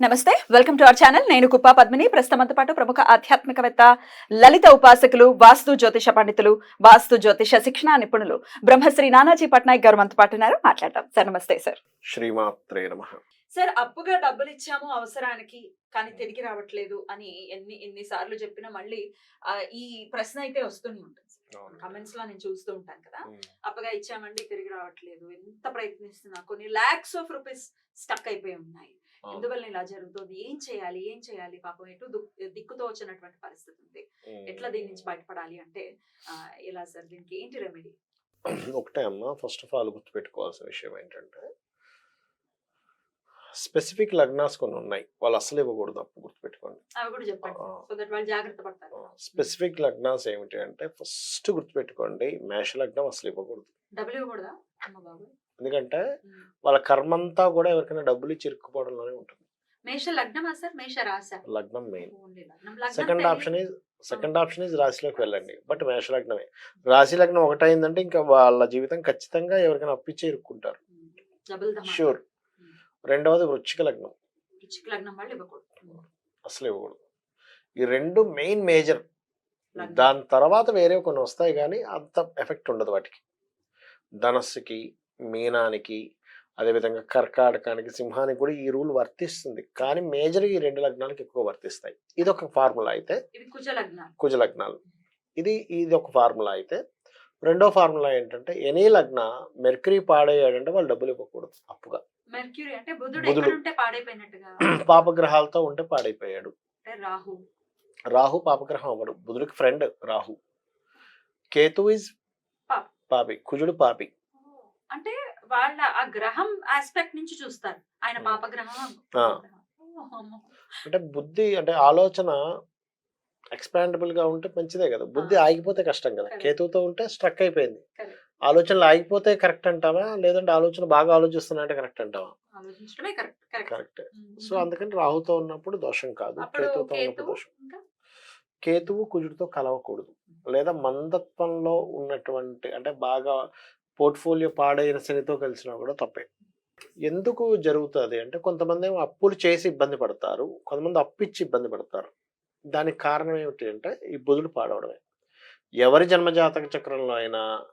నమస్తే welcome to our channel. నేను కుప్పా పద్మిని. ప్రస్తుతంతో పాటు ప్రముఖ ఆధ్యాత్మికవేత్త లలిత ఉపాసకులు వాస్తు జ్యోతిష పండితులు వాస్తు జ్యోతిష శిక్షణ నిపుణులు బ్రహ్మశ్రీ నానాజీ పట్నాయక్ గారు మనతో పాటు ఉన్నారు. మాట్లాడదాం. సార్ నమస్తే సార్. శ్రీమాత్రే నమ. సార్ అప్పుగా డబ్బులు ఇచ్చాము అవసరానికి కానీ తిరిగి రావట్లేదు అని ఎన్ని ఎన్ని సార్లు చెప్పినా మళ్ళీ ఈ ప్రశ్న అయితే వస్తూనే ఉంటుంది. కమెంట్స్లో నేను చూస్తూ ఉంటాను కదా. అప్పుగా ఇచ్చామండి తిరిగి రావట్లేదు. ఎంత ప్రయత్నిస్తున్నా కొన్ని లాక్స్ ఆఫ్ రూపీస్ స్టక్ అయిపోయి ఉన్నాయి. ఎందువల్ల ఇలా జరుగుతుంది? ఏం చేయాలి? ఏం చేయాలి? పాపం ఎటు దిక్కుతో వచ్చినటువంటి పరిస్థితి ఉంది. ఎట్లా దీని నుంచి బయటపడాలి అంటే ఎలా సార్ దీనికి ఏంటి రెమెడీ ఒకటే అమ్మా ఫస్ట్ ఆఫ్ ఆల్ గుర్తుపెట్టుకోవాల్సిన విషయం ఏంటంటే స్పెసిఫిక్ లగ్నాస్ కొన్ని ఉన్నాయి. వాళ్ళు అసలు ఇవ్వకూడదు అప్పు గుర్తుపెట్టుకోండి. స్పెసిఫిక్ లగ్నాస్ ఏమిటి అంటే ఫస్ట్ గుర్తుపెట్టుకోండి మేష లగ్నం అసలు ఇవ్వకూడదు? ఎందుకంటే వాళ్ళ కర్మంతా కూడా ఎవరికైనా డబ్బులు ఇచ్చి ఇరుక్కుపోవడంలోనే ఉంటుంది. లగ్నం main second. Option is second option is రాశిలోకి వెళ్ళండి. బట్ మేష లగ్నమే రాశి లగ్నం ఒకటైందంటే ఇంకా వాళ్ళ జీవితం ఖచ్చితంగా ఎవరికైనా అప్పిచ్చే ఇరుక్కుంటారు. షూర్. రెండవది వృచ్చిక లగ్నం. లగ్నం వాళ్ళు ఇవ్వకూడదు. అసలు ఇవ్వకూడదు. ఈ రెండు మెయిన్ మేజర్. దాని తర్వాత వేరే కొన్ని వస్తాయి కానీ అంత ఎఫెక్ట్ ఉండదు వాటికి. ధనస్సుకి మీనానికి అదేవిధంగా కర్కాటకానికి సింహానికి కూడా ఈ రూల్ వర్తిస్తుంది. కానీ మేజర్ ఈ రెండు లగ్నాలకు ఎక్కువ వర్తిస్తాయి. ఇది ఒక ఫార్ములా అయితే. కుజ లగ్నాలు. ఇది ఇది ఒక ఫార్ములా అయితే. రెండో ఫార్ములా ఏంటంటే ఎనీ లగ్న మెర్కరీ పాడయ్యాడంటే వాళ్ళు డబ్బులు ఇవ్వకూడదు అప్పుగా. మెర్క్యూరీ అంటే బుధుడు. ఎక్కడ ఉంటే పాడైపోయినట్టుగా పాపగ్రహాలతో ఉంటే పాడైపోయాడు రాహు రాహు పాపగ్రహం అవ్వడు బుధుడికి ఫ్రెండ్ రాహు కేతు ఇస్ పాపి. కుజుడు పాపి అంటే వాళ్ళ ఆ గ్రహం ఆస్పెక్ట్ నుంచి చూస్తారు ఆయన. పాపగ్రహం. అంటే బుద్ధి అంటే ఆలోచన ఎక్స్పాండబుల్గా ఉంటే మంచిదే కదా బుద్ధి. ఆగిపోతే కష్టం కదా. కేతువుతో ఉంటే స్ట్రక్ అయిపోయింది. ఆలోచనలు ఆగిపోతే కరెక్ట్ అంటావా? లేదంటే ఆలోచన బాగా ఆలోచిస్తున్నా అంటే కరెక్ట్ అంటావా? కరెక్ట్ సో అందుకని రాహుతో ఉన్నప్పుడు దోషం కాదు కేతువుతో ఉన్నప్పుడు దోషం. కేతువు కుజుడితో కలవకూడదు. లేదా మందత్వంలో ఉన్నటువంటి అంటే బాగా పోర్ట్ఫోలియో పాడైన శనితో కలిసినా కూడా తప్పే. ఎందుకు జరుగుతుంది అంటే కొంతమంది ఏమో అప్పులు చేసి ఇబ్బంది పడతారు కొంతమంది అప్పు ఇచ్చి ఇబ్బంది పడతారు. దానికి కారణం ఏమిటి అంటే ఈ బుధుడు పాడవడమే. ఎవరి జన్మజాతక చక్రంలో అయినా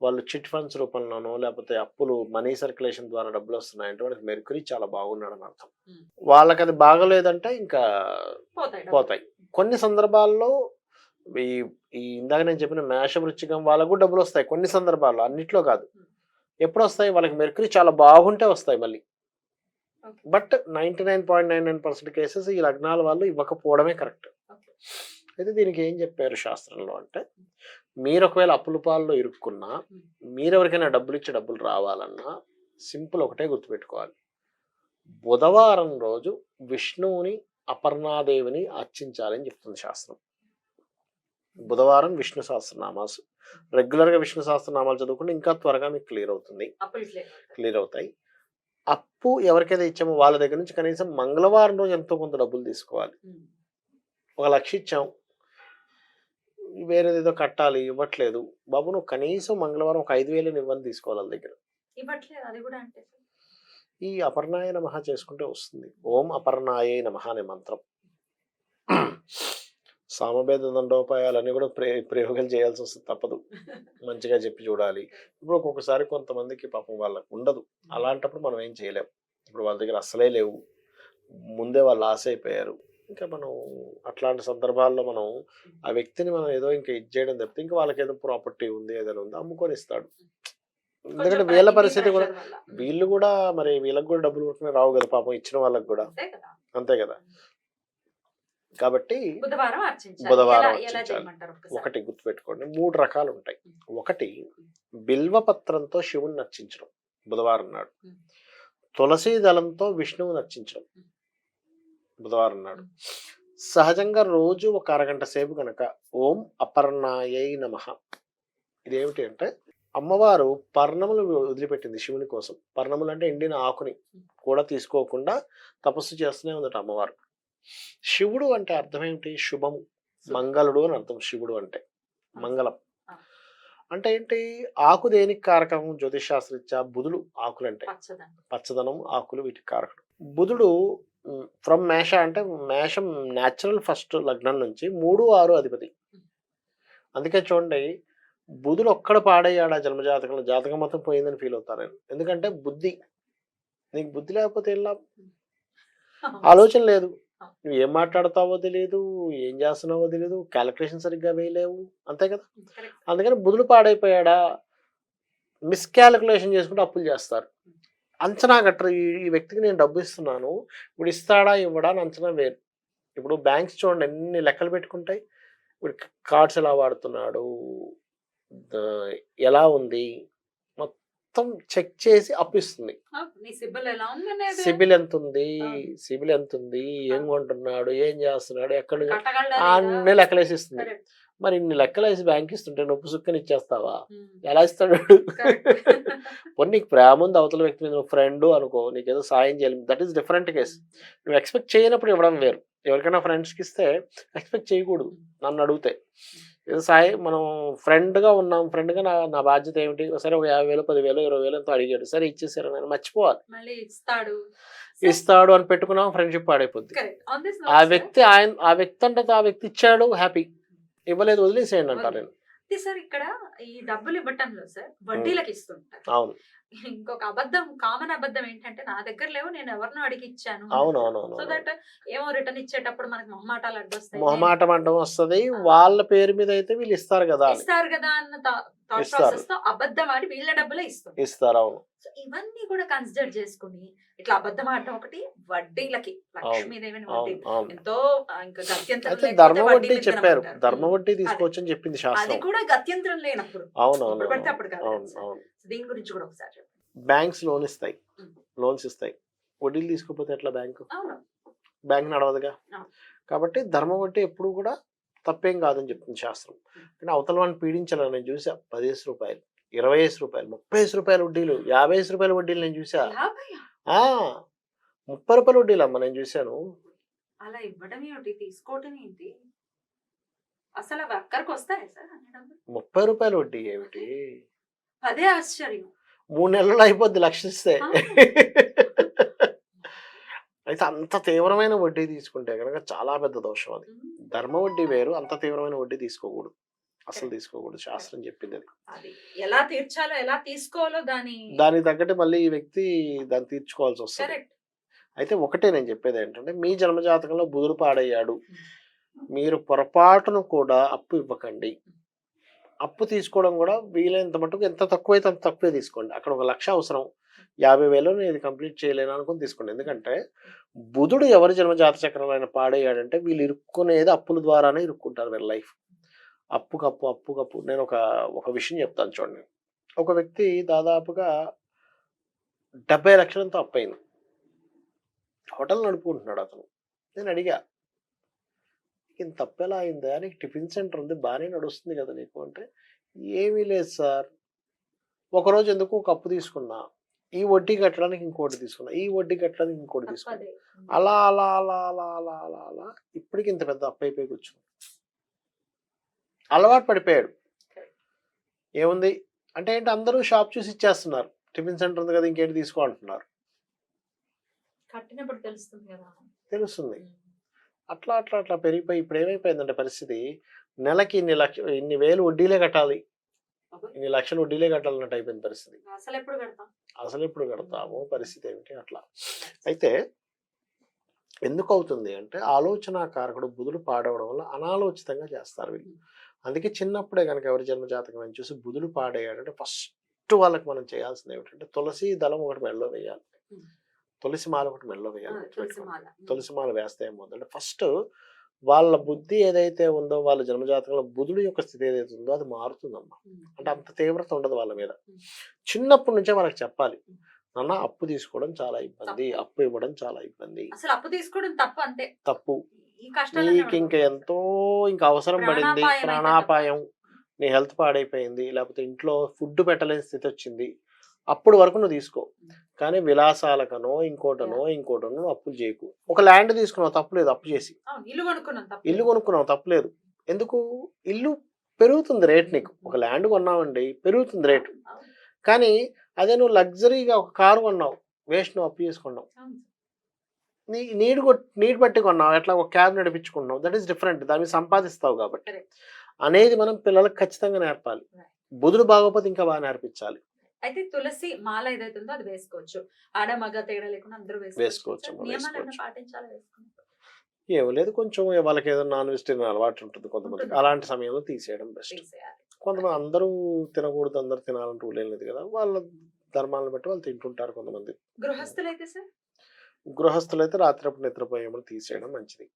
వాళ్ళు చిట్ ఫండ్స్ రూపంలోనో లేకపోతే అప్పులు మనీ సర్క్యులేషన్ ద్వారా డబ్బులు వస్తున్నాయంటే వాళ్ళకి మెరుకురి చాలా బాగున్నాడు అని అర్థం. వాళ్ళకి అది బాగలేదంటే ఇంకా పోతాయి కొన్ని సందర్భాల్లో ఈ ఈ ఇందాక నేను చెప్పిన మేష వృచ్చికం వాళ్ళకు డబ్బులు వస్తాయి కొన్ని సందర్భాల్లో అన్నిట్లో కాదు. ఎప్పుడు వస్తాయి వాళ్ళకి మెరుకురి చాలా బాగుంటే వస్తాయి మళ్ళీ. But ninety nine point nine nine percent cases ఈ లగ్నాల వాళ్ళు ఇవ్వకపోవడమే కరెక్ట్. అయితే దీనికి ఏం చెప్పారు శాస్త్రంలో అంటే మీరు ఒకవేళ అప్పుల పాల్లో ఇరుక్కున్నా. మీరు ఎవరికైనా డబ్బులు ఇచ్చి డబ్బులు రావాలన్నా సింపుల్ ఒకటే గుర్తుపెట్టుకోవాలి. బుధవారం రోజు విష్ణువుని అపర్ణాదేవిని అర్చించాలని చెప్తుంది శాస్త్రం. బుధవారం విష్ణు సహస్రనామాలు రెగ్యులర్గా విష్ణు సహస్రనామాలు చదువుకుంటే ఇంకా త్వరగా మీకు క్లియర్ అవుతుంది. క్లియర్ అవుతాయి. అప్పు ఎవరికైతే ఇచ్చామో వాళ్ళ దగ్గర నుంచి కనీసం మంగళవారం రోజు ఎంతో కొంత డబ్బులు తీసుకోవాలి. ఒక లక్ష ఇచ్చాం. వేరేదేదో కట్టాలి ఇవ్వట్లేదు. బాబు నువ్వు కనీసం మంగళవారం ఒక ఐదు వేలు ఇవ్వని తీసుకోవాలి దగ్గర. ఇవ్వట్లేదు అది కూడా అంటే. ఈ అపర్ణాయ నమః చేసుకుంటే వస్తుంది. ఓం అపర్ణాయే నమః అనే మంత్రం. సామభేద దండోపాయాలన్నీ కూడా ప్రే ప్రయోగాలు చేయాల్సి వస్తుంది తప్పదు. మంచిగా చెప్పి చూడాలి. ఇప్పుడు ఒక్కొక్కసారి కొంతమందికి పాపం వాళ్ళకు ఉండదు. అలాంటప్పుడు మనం ఏం చేయలేం. ఇప్పుడు వాళ్ళ దగ్గర అసలే లేవు. ముందే వాళ్ళు ఆశ అయిపోయారు. ఇంకా మనం అట్లాంటి సందర్భాల్లో మనం ఆ వ్యక్తిని మనం ఏదో ఇంకా ఇది చేయడం తప్పితే ఇంకా వాళ్ళకి ఏదో ప్రాపర్టీ ఉంది ఏదైనా ఉంది అమ్ముకొని ఇస్తాడు. ఎందుకంటే వీళ్ళ పరిస్థితి కూడా. వీళ్ళు కూడా మరి వీళ్ళకి కూడా డబ్బులు కొట్టుకుని రావు కదా పాపం ఇచ్చిన వాళ్ళకి కూడా. అంతే కదా. కాబట్టి బుధవారం? ఒకటి గుర్తుపెట్టుకోండి. మూడు రకాలు ఉంటాయి. ఒకటి బిల్వపత్రంతో శివుని అర్చించడం బుధవారం నాడు. తులసి దళంతో విష్ణువుని అర్చించడం ఉం. బుధవారం నాడు. సహజంగా రోజు ఒక అరగంట సేపు కనుక ఓం అపర్ణాయై నమ. ఇదేమిటి అంటే అమ్మవారు పర్ణములు వదిలిపెట్టింది శివుని కోసం. పర్ణములు అంటే ఎండిన ఆకుని కూడా తీసుకోకుండా తపస్సు చేస్తూనే ఉందట అమ్మవారు. శివుడు అంటే అర్థం ఏమిటి? శుభము. మంగళుడు అని అర్థం శివుడు అంటే. మంగళం. అంటే ఏంటి? ఆకు దేనికి కారకం? జ్యోతిష్ శాస్త్రరీత్యా బుధుడు ఆకులు అంటే పచ్చదనం ఆకులు వీటికి కారకుడు బుధుడు ఫ్రమ్ మేష అంటే మేషం న్యాచురల్ ఫస్ట్ లగ్నం నుంచి మూడు ఆరు అధిపతి. అందుకే చూడండి బుధుడు ఒక్కడ పాడయ్యాడు ఆ జన్మజాతకంలో. జాతకం మొత్తం పోయిందని ఫీల్ అవుతారు ఎందుకంటే బుద్ధి. నీకు బుద్ధి లేకపోతే లాభం? ఆలోచన లేదు. నువ్వు ఏం మాట్లాడతావో తెలియదు ఏం చేస్తున్నావో తెలియదు క్యాలిక్యులేషన్ సరిగ్గా వేయలేవు. అంతే కదా. అందుకని బుధుడు పాడైపోయాడా? మిస్కాలిక్యులేషన్ చేసుకుంటూ అప్పులు చేస్తారు. అంచనా కట్టరు. ఈ వ్యక్తికి నేను డబ్బు ఇస్తున్నాను. ఇప్పుడు ఇస్తాడా ఇవ్వడా అని అంచనా వేరు. ఇప్పుడు బ్యాంక్స్ చూడండి ఎన్ని లెక్కలు పెట్టుకుంటాయి. ఇప్పుడు కార్డ్స్ ఎలా వాడుతున్నాడు? ఎలా ఉంది? మొత్తం చెక్ చేసి అప్పు ఇస్తుంది ఆ, నీ సిబ్బల్ ఎలా ఉంది అనేది సిబిల్ ఎంత ఉంది. సిబిల్ ఎంత ఉంది ఏం కొంటున్నాడు? ఏం చేస్తున్నాడు? ఎక్కడ అన్ని? లెక్కలేసి Correct. మరి ఇన్ని లెక్కలు వేసి బ్యాంక్ ఇస్తుంటే నొప్పు సుక్కని ఇచ్చేస్తావా. ఎలా ఇస్తాడు? వాడు? Correct. పోనీ నీకు ప్రేమ ఉంది అవతల వ్యక్తి మీద నువ్వు ఫ్రెండ్ అనుకో నీకు ఏదో సాయం చేయాలి. దట్ ఈస్ డిఫరెంట్ కేస్ నువ్వు ఎక్స్పెక్ట్ చేయనప్పుడు ఇవ్వడం వేరు. ఎవరికైనా ఫ్రెండ్స్కి ఇస్తే ఎక్స్పెక్ట్ చేయకూడదు. నన్ను అడిగితే. సాయం మనం ఫ్రెండ్గా ఉన్నాం. ఫ్రెండ్గా నా నా బాధ్యత ఏమిటి? సరే ఒక యాభై వేలు పదివేలు ఇరవై వేలు ఎంతో అడిగాడు. సరే ఇచ్చేసారు నేను మర్చిపోవాలి. ఇస్తాడు. ఇస్తాడు అని పెట్టుకున్నాం. ఫ్రెండ్షిప్ పాడైపోద్ది. ఆ వ్యక్తి ఆయన ఆ వ్యక్తి అంటే ఆ వ్యక్తి ఇచ్చాడు. హ్యాపీ. ఇవ్వలేదు వదిలేసేయండి అంటారు. నేను సార్ ఇక్కడ ఈ డబ్బులు ఇవ్వటంలో సార్ వడ్డీలకు ఇస్తుంటారు. అవును. ఇంకొక అబద్ధం కామన్ అబద్ధం ఏంటంటే నా దగ్గర లేవు నేను ఎవరినో అడిగి ఇచ్చాను సో దట్ ఏమో రిటర్న్ ఇచ్చేటప్పుడు మనకి మొహమాటాలు అడ్డొస్తాయి. మొహమాటం అంటం వస్తుంది వాళ్ళ పేరు మీద అయితే వీళ్ళు ఇస్తారు కదా ఇస్తారు కదా అన్న ఇస్తారు. అబద్ధం ఆడి వీళ్ళ డబ్బులే ఇస్తారు అవును. సో ఇవన్నీ కూడా కన్సిడర్ చేసుకుని ఇట్లా అబద్ధం ఆడటం ఒకటి వడ్డీలకి లక్ష్మీదేవిని వడ్డీ ఎంతో ఇంకా గత్యంతరం ధర్మ వడ్డీ చెప్పారు. ధర్మ వడ్డీ తీసుకోవచ్చని చెప్పింది అది కూడా గత్యంతరం లేనప్పుడు. అవును పడితే అప్పుడు కాదు దీని గురించి కూడా ఒకసారి చెప్పండి. బ్యాంక్స్ లోన్ ఇస్తాయి. లోన్స్ ఇస్తాయి. వడ్డీలు తీసుకోకపోతే ఎట్లా బ్యాంకు? బ్యాంక్ నడవదుగా. కాబట్టి ధర్మ వడ్డీ ఎప్పుడు కూడా తప్పేం కాదని చెప్తుంది శాస్త్రం. కానీ అవతల వాడిని పీడించాలని నేను చూసా పదిహేను రూపాయలు ఇరవై ఐదు రూపాయలు ముప్పై ఐదు రూపాయల వడ్డీలు యాభై ఐదు రూపాయల వడ్డీలు నేను చూసా ముప్పై రూపాయల వడ్డీలు అమ్మ నేను చూశాను. అలా ఇవ్వడం ఏమిటి? తీసుకోవటం ఏంటి? అసలు అవి అక్కడికి వస్తాయి సార్ ముప్పై రూపాయల వడ్డీ ఏమిటి? అదే ఆశ్చర్యం. మూడు నెలలు అయిపోద్ది లక్ష ఇస్తే. అయితే అంత తీవ్రమైన వడ్డీ తీసుకుంటే కనుక చాలా పెద్ద దోషం అది. ధర్మ వడ్డీ వేరు అంత తీవ్రమైన వడ్డీ తీసుకోకూడదు. అసలు తీసుకోకూడదు. శాస్త్రం చెప్పింది అది. ఎలా తీర్చాలో ఎలా తీసుకోవాలో దాని దానికి తగ్గట్టు మళ్ళీ ఈ వ్యక్తి దాన్ని తీర్చుకోవాల్సి వస్తుంది. అయితే ఒకటే నేను చెప్పేది ఏంటంటే మీ జన్మజాతకంలో బుధుడు పాడయ్యాడు. మీరు పొరపాటును కూడా అప్పు ఇవ్వకండి. అప్పు తీసుకోవడం కూడా వీలైనంత మటుకు ఎంత తక్కువైతే అంత తక్కువే తీసుకోండి. అక్కడ ఒక లక్ష అవసరం. యాభై వేలు నేను ఇది కంప్లీట్ చేయలేను అనుకుని తీసుకోండి ఎందుకంటే బుధుడు ఎవరి జన్మజాత చక్రంలో ఆయన పాడేయాడంటే వీళ్ళు ఇరుక్కునేది అప్పుల ద్వారానే ఇరుక్కుంటారు వీళ్ళ లైఫ్. అప్పు కప్పు అప్పు కప్పు. నేను ఒక ఒక విషయం చెప్తాను చూడండి. ఒక వ్యక్తి దాదాపుగా డెబ్బై లక్షలంతో అప్పయింది హోటల్ నడుపుకుంటున్నాడు అతను. నేను అడిగా ఇంత తప్పు ఎలా అయిందా? నీకు టిఫిన్ సెంటర్ ఉంది బాగానే నడుస్తుంది కదా నీకు. అంటే ఏమీ లేదు సార్. ఒకరోజు ఎందుకు కప్పు తీసుకున్నా? ఈ వడ్డీ కట్టడానికి ఇంకోటి తీసుకున్నా ఈ వడ్డీ కట్టడానికి ఇంకోటి తీసుకున్నా. అలా అలా అలా అలా అలా అలా అలా ఇప్పటికి ఇంత పెద్ద అప్పు అయిపోయి కూర్చుంది. అలవాటు పడిపోయాడు. ఏముంది? అంటే ఏంటి? అందరూ షాప్ చూసి ఇచ్చేస్తున్నారు. టిఫిన్ సెంటర్ ఉంది కదా ఇంకేంటి తీసుకో అంటున్నారు. తెలుస్తుంది అట్లా అట్లా అట్లా పెరిగిపోయి ఇప్పుడు ఏమైపోయిందంటే పరిస్థితి నెలకి ఇన్ని లక్ష ఇన్ని వేలు వడ్డీలే కట్టాలి. ఇన్ని లక్షలు వడ్డీలే కట్టాలన్నట్టు అయిపోయింది పరిస్థితి. అసలు ఎప్పుడు కడతాం? అసలు ఎప్పుడు కడతాము పరిస్థితి ఏమిటి అట్లా. అయితే ఎందుకు అవుతుంది అంటే ఆలోచన కారకుడు బుధుడు పాడవడం వల్ల అనాలోచితంగా చేస్తారు వీళ్ళు. అందుకే చిన్నప్పుడే కనుక ఎవరి జన్మ జాతకం అని చూసి బుధుడు పాడేయాడంటే ఫస్ట్ వాళ్ళకి మనం చేయాల్సింది ఏమిటంటే తులసి దళం ఒకటి మెడలో వేయాలి. తులసి మాల ఒకటి మెడలో వేయాలి తులసి గుర్తుపెట్టుకోండి. మాల. తులసి మాల వేస్తే ఏమవుతుందంటే ఫస్ట్ వాళ్ళ బుద్ధి ఏదైతే ఉందో వాళ్ళ జన్మజాతకంలో బుధుడు యొక్క స్థితి ఏదైతే ఉందో అది మారుతుందమ్మా. అంటే అంత తీవ్రత ఉండదు వాళ్ళ మీద. చిన్నప్పటి నుంచే వాళ్ళకి చెప్పాలి. నాన్న అప్పు తీసుకోవడం చాలా ఇబ్బంది. అప్పు ఇవ్వడం చాలా ఇబ్బంది. అసలు అప్పు తీసుకోవడం తప్పు అంతే. తప్పు. నీకు ఇంకా ఎంతో ఇంకా అవసరం పడింది. ప్రాణాపాయం నీ హెల్త్ పాడైపోయింది. లేకపోతే ఇంట్లో ఫుడ్ పెట్టలేని స్థితి వచ్చింది. అప్పుడు వరకు నువ్వు తీసుకో. కానీ విలాసాలకనో ఇంకోటనో ఇంకోటనో అప్పులు చేయకు. ఒక ల్యాండ్ తీసుకున్నావు తప్పులేదు అప్పు చేసి. ఇల్లు కొనుక్కున్నావు తప్పులేదు ఎందుకు? ఇల్లు పెరుగుతుంది రేట్ నీకు. ఒక ల్యాండ్ కొన్నావండి పెరుగుతుంది రేటు. కానీ అదే నువ్వు లగ్జరీగా ఒక కారు కొన్నావు వేస్ట్ నువ్వు అప్పు చేసుకున్నావు. నీ నీడ్ నీడ్ బట్టి కొన్నావు ఎట్లా ఒక క్యాబ్ నడిపించుకున్నావు దట్ ఈస్ డిఫరెంట్ దాన్ని సంపాదిస్తావు కాబట్టి. అనేది మనం పిల్లలకు ఖచ్చితంగా నేర్పాలి. బుధుడు బాగోపోతే ఇంకా బాగా నేర్పించాలి. అయితే తులసి మాల ఏదైతే ఉందో అది వేసుకోవచ్చు. ఆడ మగ తేడా లేకుండా అందరూ వేసుకోవచ్చు. వేసుకోవచ్చు అమ్మా, నియమాలు ఏమైనా వేసుకోవచ్చు. పాటించాలి వేసుకుంటారు ఏమో లేదు కొంచెం వాళ్ళకి ఏదో నాన్ వెజిటేరియన్ అలవాటు ఉంటుంది కొంతమందికి. ఉంటుంది. అలాంటి సమయంలో తీసేయడం బెస్ట్. కొంతమంది అందరూ తినకూడదు అందరూ తినాలని రూల్ ఏం లేదు కదా. వాళ్ళ ధర్మాలను బట్టి వాళ్ళు తింటుంటారు కొంతమంది. గృహస్థులైతే సార్? గృహస్థులు అయితే రాత్రిప్పుడు నిద్రపోయేమని తీసేయడం మంచిది.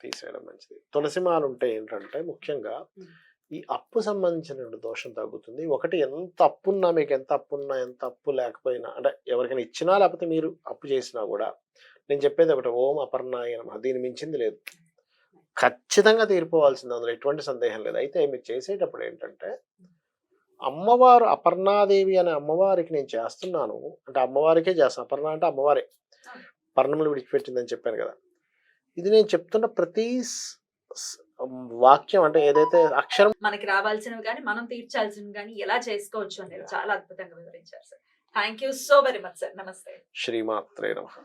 తీసేయడం మంచిది. తులసిమాలు ఉంటే ఏంటంటే ముఖ్యంగా. ఈ అప్పు సంబంధించిన దోషం తగ్గుతుంది. ఒకటి ఎంత అప్పున్నా మీకు ఎంత అప్పున్నా ఎంత అప్పు లేకపోయినా అంటే ఎవరికైనా ఇచ్చినా లేకపోతే మీరు అప్పు చేసినా కూడా నేను చెప్పేది ఒకటి ఓం అపర్ణాయ నమః దీని మించింది లేదు. ఖచ్చితంగా తీరిపోవాల్సింది అందులో ఎటువంటి సందేహం లేదు. అయితే మీరు చేసేటప్పుడు ఏంటంటే అమ్మవారు అపర్ణాదేవి అనే అమ్మవారికి నేను చేస్తున్నాను అంటే అమ్మవారికే చేస్తాను. అపర్ణ అంటే అమ్మవారే. పర్ణములు విడిచిపెట్టిందని చెప్పాను కదా. ఇది నేను చెప్తున్న ప్రతి వాక్యం అంటే ఏదైతే అక్షరం మనకి రావాల్సినవి కానీ మనం తీర్చాల్సినవి కానీ ఎలా చేసుకోవచ్చు అనేది చాలా అద్భుతంగా వివరించారు sir thank you so very much sir నమస్తే శ్రీమాత్రే నమః.